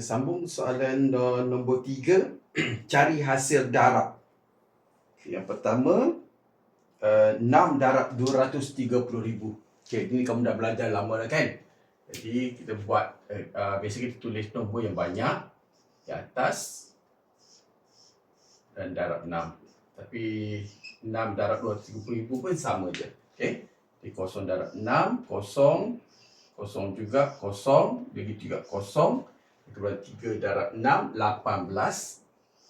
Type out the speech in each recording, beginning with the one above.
Kita sambung soalan nombor tiga. Cari hasil darab. Okay, yang pertama, uh, 6 darab 230,000. Okey, ini kamu dah belajar lama dah kan? Jadi, kita buat, uh, biasa kita tulis nombor yang banyak di atas dan darab 6. Tapi 6 darab 230,000 pun sama je. Okey, jadi kosong darab 6, kosong, kosong juga, kosong, begitu juga kosong, Kemudian 3 darab 6, 18.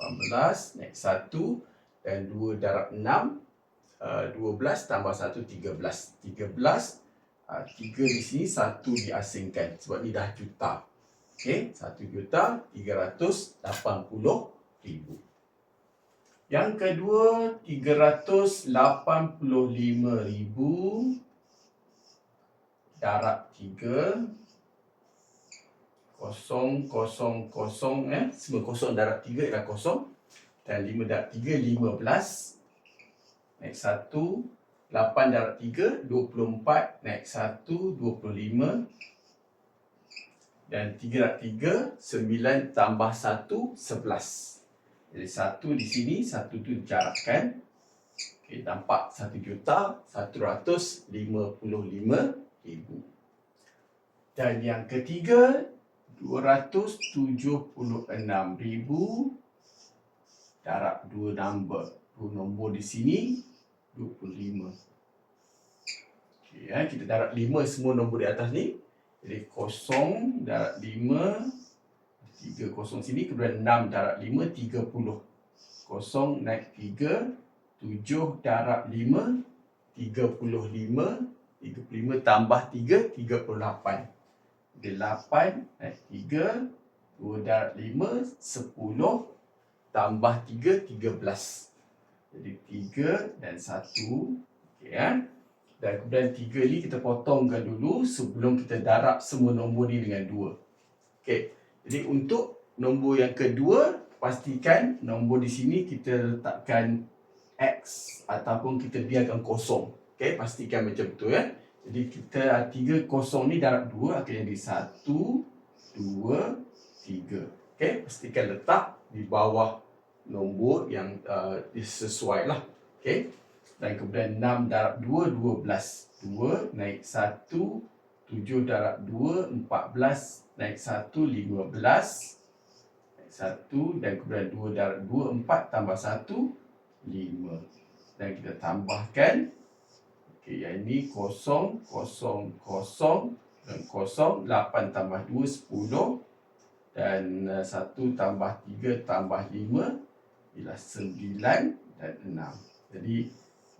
18, naik 1. Dan 2 darab 6, uh, 12 tambah 1, 13. 13, uh, 3 di sini, 1 diasingkan. Sebab ni dah juta. Okey, 1 juta 380 ribu. Yang kedua, 385 ribu darab 3 kosong, kosong, kosong eh. Semua kosong darab tiga ialah kosong. Dan lima darab tiga, lima belas. Naik satu. Lapan darab tiga, dua puluh empat. Naik satu, dua puluh lima. Dan tiga darab tiga, sembilan tambah satu, sebelas. Jadi satu di sini, satu tu dicarapkan. Okay, nampak satu juta, satu ratus lima puluh lima ribu. Dan yang ketiga, 276,000 darab 2 nombor. 2 nombor di sini 25. Okey ya, kita darab 5 semua nombor di atas ni. Jadi kosong darab 5 3 kosong sini kemudian 6 darab 5 30. Kosong naik 3 7 darab 5 35 35 tambah 3 38. Dia 8 naik 3 2 darab 5 10 tambah 3 13 jadi 3 dan 1 okey kan dan kemudian 3 ni kita potongkan dulu sebelum kita darab semua nombor ni dengan 2 okey jadi untuk nombor yang kedua pastikan nombor di sini kita letakkan x ataupun kita biarkan kosong. Okey pastikan macam tu ya jadi kita uh, tiga kosong ni darab dua akan jadi satu, dua, tiga. Okay, pastikan letak di bawah nombor yang uh, sesuai lah. Okay, dan kemudian enam darab dua, dua belas. Dua naik satu, tujuh darab dua, empat belas. Naik satu, lima belas. Naik satu dan kemudian dua darab dua, empat tambah satu, lima. Dan kita tambahkan Yang ini kosong, kosong, kosong dan kosong. Lapan tambah dua, sepuluh. Dan uh, satu tambah tiga tambah lima ialah sembilan dan enam. Jadi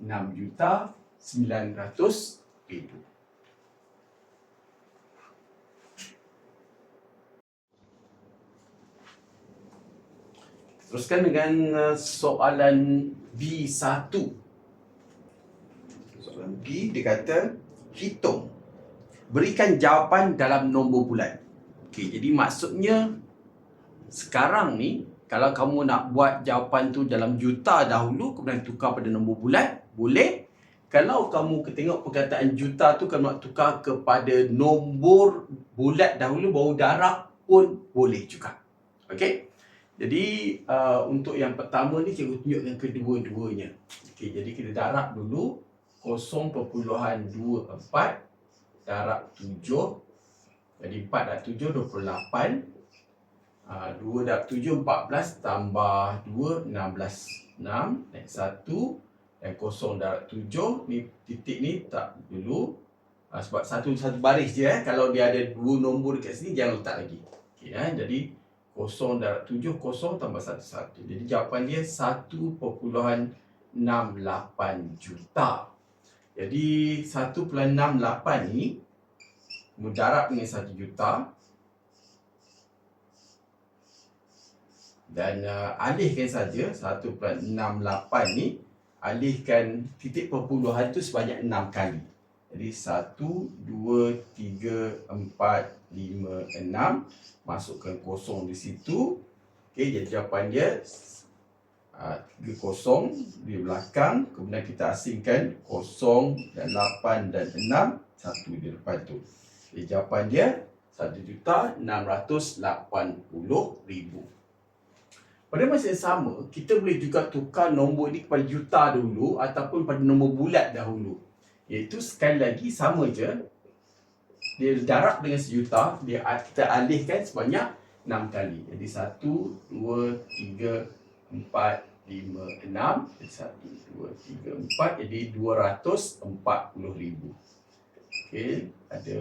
enam juta sembilan ratus ribu. Teruskan dengan uh, soalan B1 soalan B dia kata hitung. Berikan jawapan dalam nombor bulan. Okey jadi maksudnya sekarang ni kalau kamu nak buat jawapan tu dalam juta dahulu kemudian tukar pada nombor bulan boleh. Kalau kamu tengok perkataan juta tu kamu nak tukar kepada nombor bulat dahulu baru darab pun boleh juga. Okey? Jadi uh, untuk yang pertama ni cikgu tunjukkan kedua-duanya. Okey jadi kita darab dulu 0.24 darab 7 jadi 4 darab 7 28 uh, 2 darab 7 14 tambah 2 16 6 naik 1 dan 0 darab 7 ni titik ni tak dulu uh, sebab satu satu baris je eh. kalau dia ada dua nombor dekat sini jangan letak lagi okay, eh. jadi 0 darab 7 0 tambah 1 1 jadi jawapan dia 1.68 juta jadi 1.68 ni mujarab dengan 1 juta dan uh, alihkan saja 1.68 ni alihkan titik perpuluhan tu sebanyak 6 kali. Jadi 1 2 3 4 5 6 masukkan kosong di situ. Okey jadi jawapan dia Ah, tiga kosong di belakang kemudian kita asingkan kosong dan lapan dan enam satu di depan tu jadi jawapan dia Satu juta enam ratus lapan puluh ribu. Pada masa yang sama, kita boleh juga tukar nombor ini kepada juta dulu ataupun pada nombor bulat dahulu. Iaitu sekali lagi sama je. Dia darab dengan sejuta, dia kita alihkan sebanyak 6 kali. Jadi 1, 2, 3, 4, 5, 6. Jadi 1, 2, 3, 4. Jadi 240 ribu. Okey, ada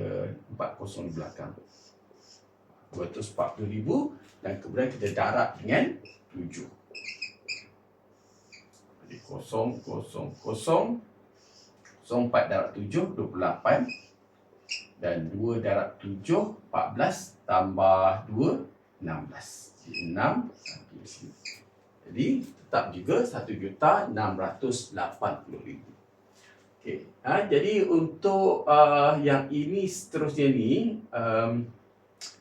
40 di belakang. 240 ribu dan kemudian kita darab dengan tujuh. Jadi kosong, kosong, kosong. Kosong empat darab tujuh, dua puluh lapan. Dan dua darab tujuh, empat belas. Tambah dua, enam belas. Jadi enam sampai sini. Jadi tetap juga satu juta enam ratus lapan puluh ribu. Okay. Ha, jadi untuk uh, yang ini seterusnya ni, um,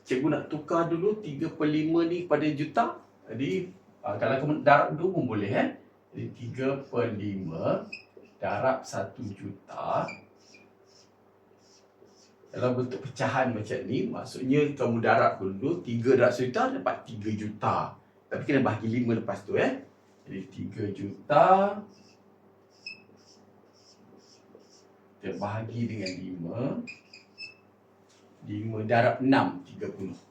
cikgu nak tukar dulu 3 per 5 ni pada juta. Jadi Uh, kalau kamu darab dulu pun boleh kan. Jadi 3 per 5 darab 1 juta. Dalam bentuk pecahan macam ni, maksudnya kamu darab dulu 3 darab 1 juta dapat 3 juta. Tapi kena bahagi 5 lepas tu eh. Jadi 3 juta kita bahagi dengan 5 5 darab 6 30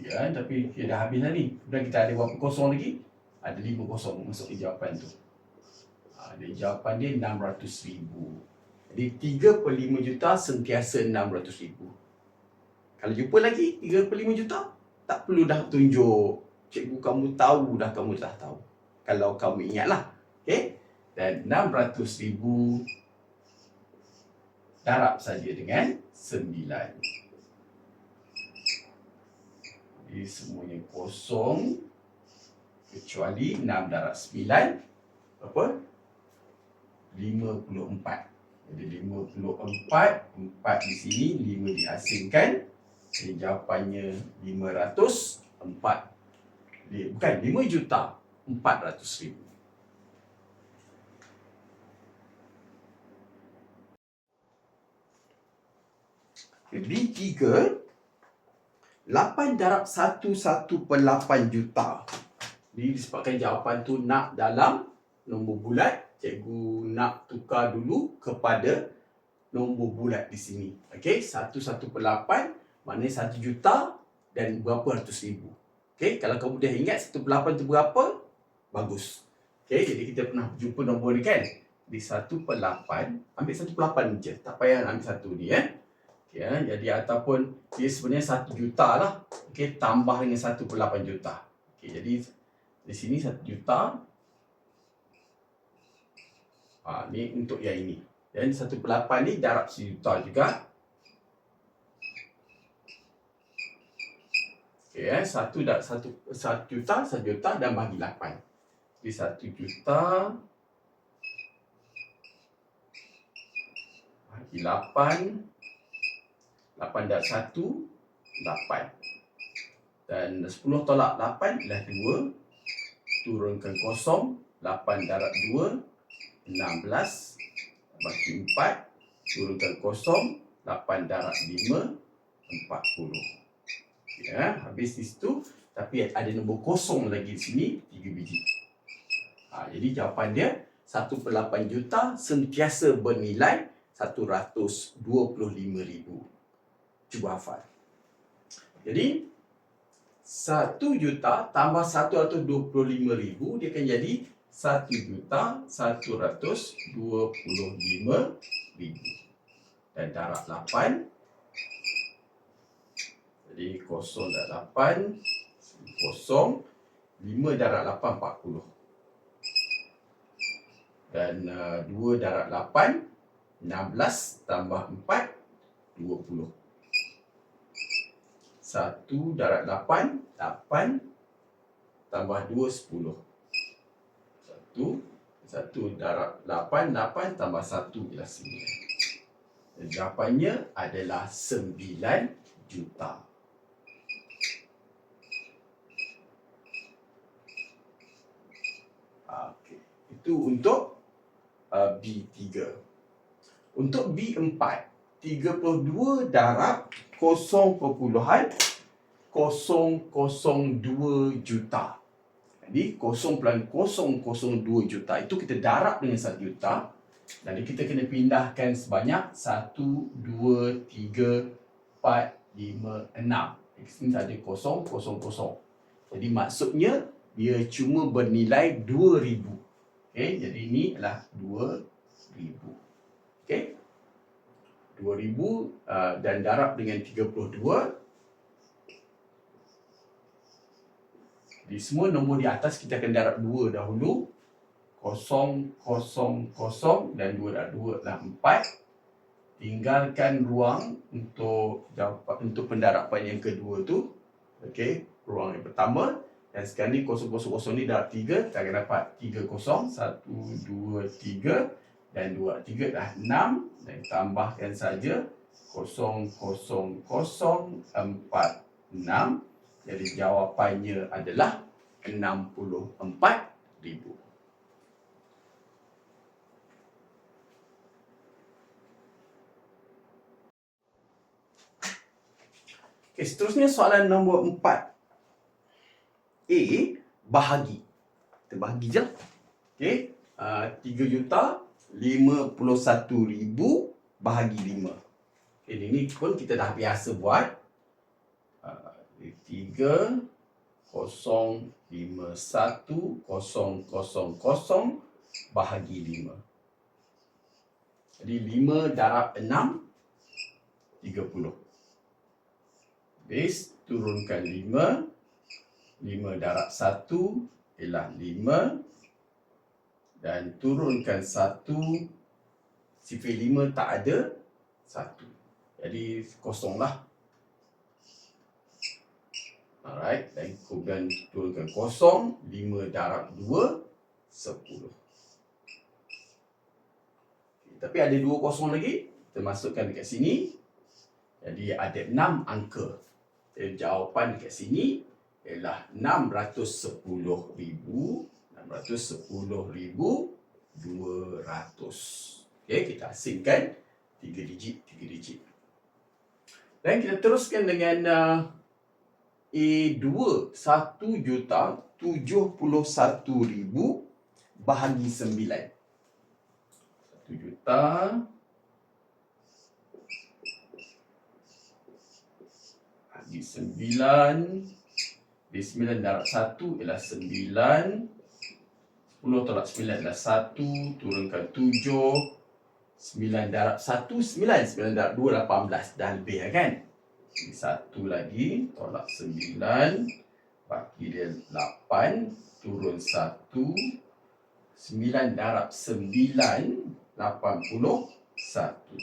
ya, tapi dia dah habis dah ni. Kemudian kita ada berapa kosong lagi? Ada lima kosong masuk di jawapan tu. Ha, jadi jawapan dia 600 ribu. Jadi 3 per 5 juta sentiasa 600 ribu. Kalau jumpa lagi 3 per 5 juta, tak perlu dah tunjuk. Cikgu kamu tahu dah kamu dah tahu. Kalau kamu ingatlah. Okay? Dan 600 ribu darab saja dengan 9. Jadi semuanya kosong kecuali 6 darab 9 apa? 54. Jadi 54, 4 di sini, 5 diasingkan. Jadi jawapannya 504. Bukan 5 juta 400 ribu. Jadi tiga 8 darab 1 1 per 8 juta. Jadi disebabkan jawapan tu nak dalam nombor bulat, cikgu nak tukar dulu kepada nombor bulat di sini. Okey, 1 1 per 8 maknanya 1 juta dan berapa ratus ribu. Okey, kalau kamu dah ingat 1 per 8 tu berapa, bagus. Okey, jadi kita pernah jumpa nombor ni kan? Di 1 per 8, ambil 1 per 8 je. Tak payah ambil satu ni eh ya jadi ataupun dia sebenarnya satu juta lah okey tambah dengan satu lapan juta okey jadi di sini satu juta ha ni untuk yang ini dan satu lapan ni darab sejuta juga okey eh satu dah satu satu juta satu juta dan bagi lapan jadi satu juta bagi lapan 8 darab 1, 8. Dan 10 tolak 8 adalah 2. Turunkan kosong. 8 darab 2, 16. Bagi 4. Turunkan kosong. 8 darab 5, 40. Ya, habis di situ. Tapi ada nombor kosong lagi di sini. 3 biji. Ha, jadi jawapan dia 1 per 8 juta sentiasa bernilai 125,000 cuba hafal. Jadi, 1 juta tambah 125 ribu, dia akan jadi 1 juta 125 ribu. Dan darab 8. Jadi, kosong darab 8. Kosong. 5 darab 8, 40. Dan uh, 2 darab 8, 16 tambah 4, 20. Satu darab lapan, lapan tambah dua, sepuluh. Satu, satu darab lapan, lapan tambah satu ialah sembilan. Jawapannya adalah sembilan juta. Okay. Itu untuk uh, B3. Untuk B4, 32 darab 0.002 juta. Jadi 0.002 juta itu kita darab dengan 1 juta. Jadi kita kena pindahkan sebanyak 1, 2, 3, 4, 5, 6. Di sini ada kosong, kosong, kosong. Jadi maksudnya dia cuma bernilai 2000. Okey, jadi ini adalah 2000. Okey. 2000 uh, dan darab dengan 32 Di semua nombor di atas kita akan darab 2 dahulu. 0, 0, 0 dan 2 darab 2 adalah 4. Tinggalkan ruang untuk untuk pendarapan yang kedua tu. Okey, ruang yang pertama. Dan sekarang ni 0, 0, 0 ni darab 3. Kita akan dapat 3, 0. 1, 2, 3. Dan 2, 3 dah 6. Dan tambahkan saja 0, 0, 0, 4, 6. Jadi jawapannya adalah 64,000. Okay, seterusnya soalan nombor 4. A, bahagi. Kita bahagi je. Okay, uh, 3 juta 51 ribu bahagi 5. Okay, ini pun kita dah biasa buat tiga kosong lima satu kosong kosong kosong bahagi lima. Jadi lima darab enam tiga puluh. Base turunkan lima. Lima darab satu ialah lima. Dan turunkan satu. Sifir lima tak ada. Satu. Jadi kosonglah. Alright, dan kemudian turunkan kosong, 5 darab 2, 10. Okay, tapi ada dua kosong lagi, kita masukkan dekat sini. Jadi ada 6 angka. Jadi jawapan dekat sini ialah 610,000. 610,200. Okay, kita asingkan 3 digit, 3 digit. Dan kita teruskan dengan uh, A2 1 juta 71 ribu bahagi 9 1 juta bahagi 9 9 darab 1 ialah 9 10 tolak 9 adalah 1 turunkan 7 9 darab 1 9 9 darab 2 18 dah lebih kan? Ini satu lagi tolak sembilan bagi dia lapan turun satu sembilan darab sembilan lapan puluh satu.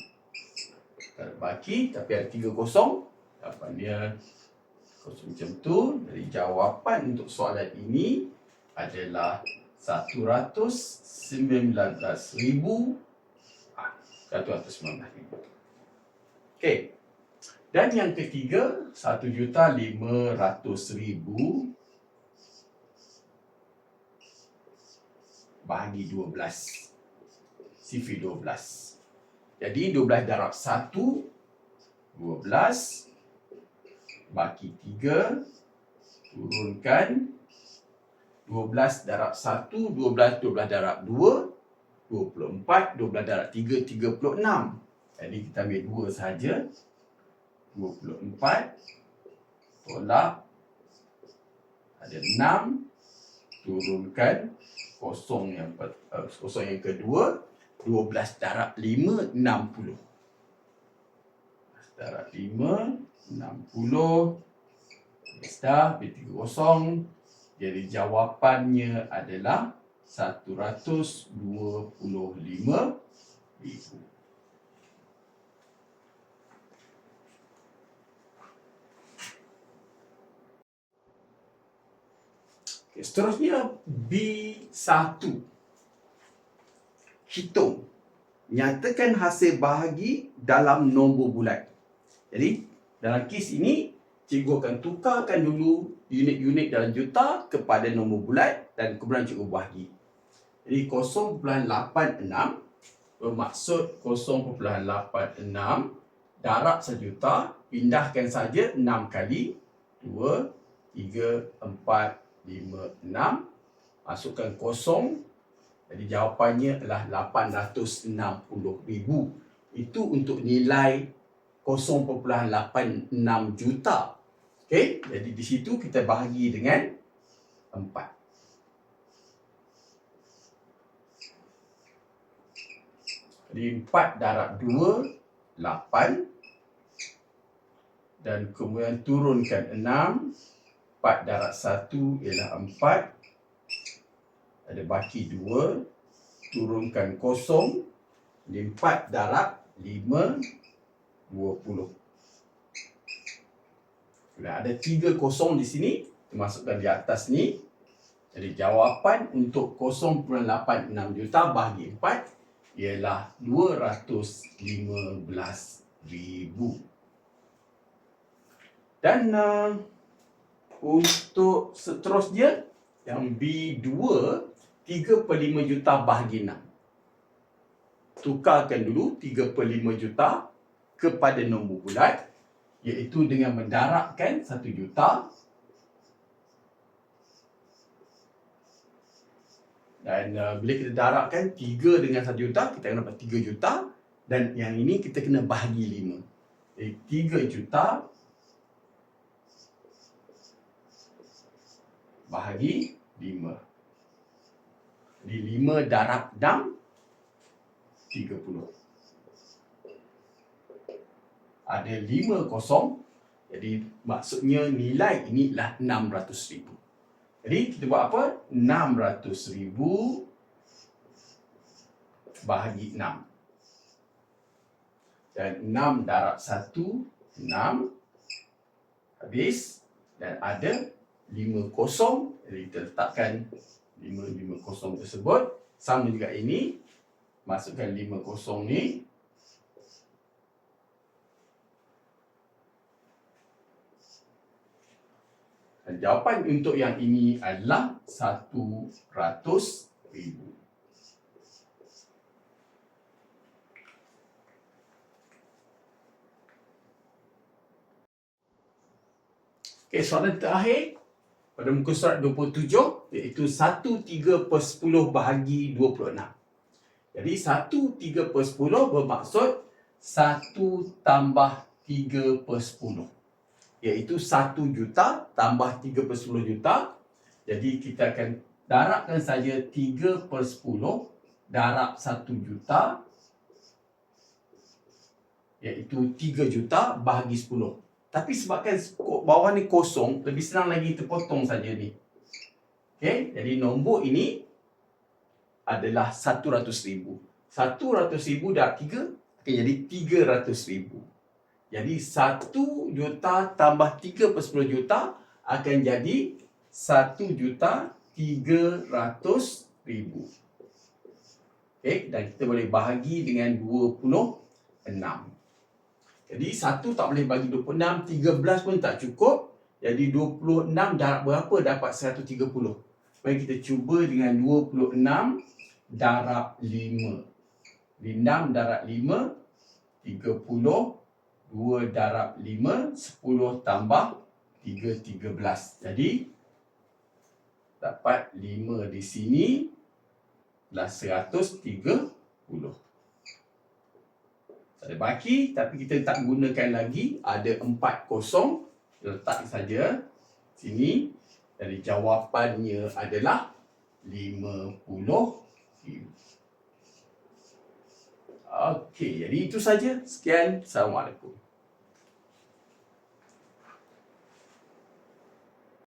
Baki tapi ada tiga kosong jawapan dia Kursus macam tu dari jawapan untuk soalan ini Adalah 119,000 119,000 Okay Dan yang ketiga 1,500,000 Bahagi 12 CV 12 Jadi 12 darab 1 12 baki 3 turunkan 12 darab 1 12 12 darab 2 24 12 darab 3 36 jadi kita ambil 2 saja 24 tolak. Ada 6 turunkan kosong yang uh, kosong yang kedua 12 darab 5 60 darab 5 60 dah b kosong jadi jawapannya adalah 125 ribu Okay, seterusnya B1. Hitung. Nyatakan hasil bahagi dalam nombor bulat. Jadi, dalam kes ini, cikgu akan tukarkan dulu unit-unit dalam juta kepada nombor bulat dan kemudian cikgu bahagi. Jadi, 0.86 bermaksud 0.86 darab sejuta, pindahkan saja 6 kali. 2, 3, 4, 5, 6. Masukkan kosong. Jadi jawapannya adalah 860,000. Itu untuk nilai 0.86 juta. Okey, jadi di situ kita bahagi dengan 4. Jadi 4 darab 2, 8. Dan kemudian turunkan 6. 4 darab 1 ialah 4. Ada baki 2. Turunkan kosong. Jadi 4 darab 5, 20. Sudah ada 3 kosong di sini. Kita masukkan di atas ni. Jadi jawapan untuk 0.86 juta bahagi 4 ialah 215,000. Dan uh, untuk seterusnya yang B2 3 per 5 juta bahagi 6. Tukarkan dulu 3 per 5 juta kepada nombor bulat iaitu dengan mendarabkan 1 juta Dan uh, bila kita darabkan 3 dengan 1 juta, kita akan dapat 3 juta. Dan yang ini kita kena bahagi 5. Jadi 3 juta bahagi 5. Jadi 5 darab 6, 30. Ada 5 kosong. Jadi maksudnya nilai ini adalah 600 ribu. Jadi kita buat apa? 600 ribu bahagi 6. Dan 6 darab 1, 6. Habis. Dan ada 5 kosong. Jadi kita letakkan 5-5 kosong tersebut. Sama juga ini. Masukkan 5 kosong ni. Dan jawapan untuk yang ini adalah 100 ribu. Okey, soalan terakhir pada muka surat 27 iaitu 1 3 per 10 bahagi 26. Jadi 1 3 per 10 bermaksud 1 tambah 3 per 10 iaitu 1 juta tambah 3 per 10 juta. Jadi kita akan darabkan saja 3 per 10 darab 1 juta iaitu 3 juta bahagi 10. Tapi sebabkan bawah ni kosong, lebih senang lagi kita potong saja ni. Okey, jadi nombor ini adalah 100 ribu. 100 ribu darab 3 akan jadi 300 ribu. Jadi 1 juta tambah 3 per 10 juta akan jadi 1 juta 300 ribu. Okay, dan kita boleh bahagi dengan 26. Jadi 1 tak boleh bagi 26, 13 pun tak cukup. Jadi 26 darab berapa dapat 130. Mari kita cuba dengan 26 darab 5. 6 darab 5, 30 2 darab 5, 10 tambah 3, 13. Jadi, dapat 5 di sini adalah 130. Ada baki tapi kita tak gunakan lagi. Ada 4 kosong. Letak saja sini. Jadi jawapannya adalah 50 Okey, jadi itu saja. Sekian. Assalamualaikum.